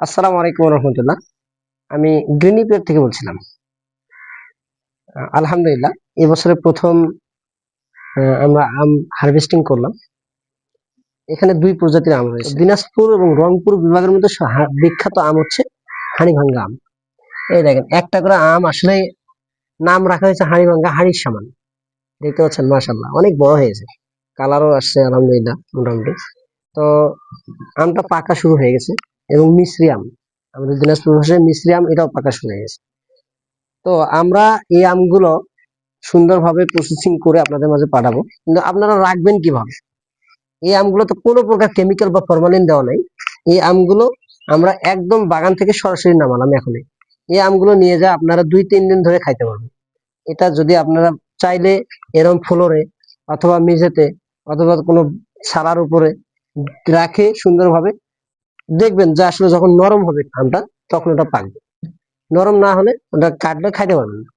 আসসালামু আলাইকুম রহমতুল্লাহ। আমি গ্রিনিপের থেকে বলছিলাম। আলহামদুলিল্লাহ এবছরে প্রথম আমরা আম হারভেস্টিং করলাম। এখানে দুই প্রজাতির আম রয়েছে। দিনাজপুর এবং রংপুর বিভাগের মধ্যে বিখ্যাত আম হচ্ছে হাড়িভাঙ্গা আম। এই দেখেন, একটা করে আম আসলে নাম রাখা হয়েছে হাড়িভাঙ্গা, হাড়ির সমান। দেখতে পাচ্ছেন মাশাল্লাহ অনেক বড় হয়েছে। কালারও আসছে, আলহামদুলিল্লাহ, মোটামুটি। তো, আমটা পাকা শুরু হয়ে গেছে। এবং মিশ্রিয়াম আম আমাদের দিনাজপুর ভাষায় মিশ্রি আম এটাও প্রকাশ হয়ে গেছে। তো আমরা এই আমগুলো সুন্দরভাবে প্রসেসিং করে আপনাদের মাঝে পাঠাবো। কিন্তু আপনারা রাখবেন কীভাবে? এই আমগুলো তো কোনো প্রকার কেমিক্যাল বা ফরমালিন দেওয়া নাই। এই আমগুলো আমরা একদম বাগান থেকে সরাসরি নামালাম এখনই। এই আমগুলো নিয়ে যা আপনারা দুই তিন দিন ধরে খাইতে পারবেন। এটা যদি আপনারা চাইলে এরম ফ্লোরে অথবা মেঝেতে অথবা কোনো ছাড়ার উপরে রাখে সুন্দরভাবে দেখবেন যে আসলে যখন নরম হবে আমটা তখন ওটা পাকবে। নরম না হলে ওটা কাটলে খাইতে পারবেন না।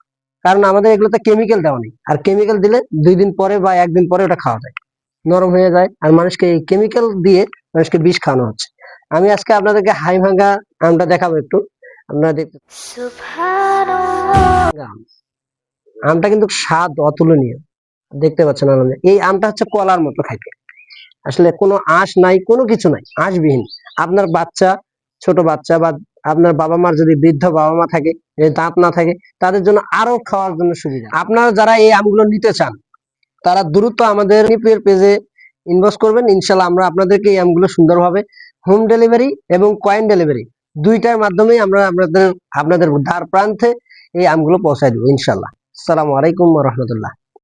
কারণ আমাদের এগুলোতে কেমিক্যাল দেওয়া নেই। আর কেমিক্যাল দিলে দুই দিন পরে বা একদিন পরে ওটা খাওয়া যায়। নরম হয়ে যায় আর মানুষকে এই কেমিক্যাল দিয়ে মানুষকে বিষ খাওয়ানো হচ্ছে। আমি আজকে আপনাদেরকে হাই ভাঙ্গা আমটা দেখাবো একটু। আপনারা দেখতে আমটা কিন্তু স্বাদ অতুলনীয়। দেখতে পাচ্ছেন আপনারা এই আমটা হচ্ছে কলার মতো খাইতে। আসলে কোনো আঁশ নাই, কোনো কিছু নাই, আঁশবিহীন। আপনার বাচ্চা, ছোট বাচ্চা বা আপনার বাবা মার যদি বৃদ্ধ বাবা মা থাকে দাঁত না থাকে, তাদের জন্য আরও খাওয়ার জন্য সুবিধা। আপনারা যারা এই আমগুলো নিতে চান, তারা দ্রুত আমাদের পেজে ইনভেস্ট করবেন। ইনশাল্লাহ আমরা আপনাদেরকে এই আমগুলো সুন্দরভাবে হোম ডেলিভারি এবং কয়েন ডেলিভারি দুইটার মাধ্যমেই আমরা আপনাদের আপনাদের দ্বার প্রান্তে এই আমগুলো পৌঁছায় দেবো, ইনশাল্লাহ। আসসালামু আলাইকুম রহমতুল্লাহ।